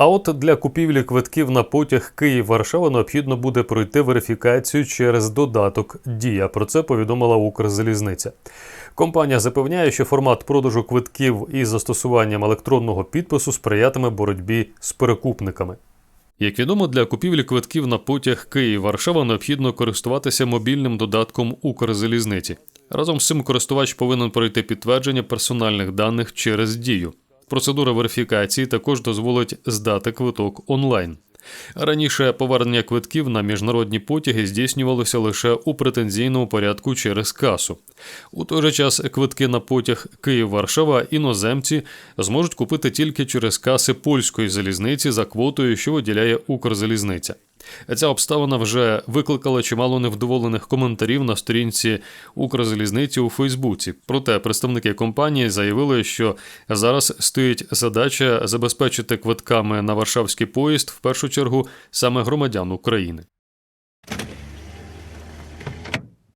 А от для купівлі квитків на потяг Київ-Варшава необхідно буде пройти верифікацію через додаток Дія. Про це повідомила Укрзалізниця. Компанія запевняє, що формат продажу квитків із застосуванням електронного підпису сприятиме боротьбі з перекупниками. Як відомо, для купівлі квитків на потяг Київ-Варшава необхідно користуватися мобільним додатком Укрзалізниці. Разом з цим користувач повинен пройти підтвердження персональних даних через дію. Процедура верифікації також дозволить здати квиток онлайн. Раніше повернення квитків на міжнародні потяги здійснювалося лише у претензійному порядку через касу. У той же час квитки на потяг Київ-Варшава іноземці зможуть купити тільки через каси польської залізниці за квотою, що виділяє Укрзалізниця. Ця обставина вже викликала чимало невдоволених коментарів на сторінці Укрзалізниці у Фейсбуці. Проте представники компанії заявили, що зараз стоїть задача забезпечити квитками на варшавський поїзд в першу чергу саме громадян України.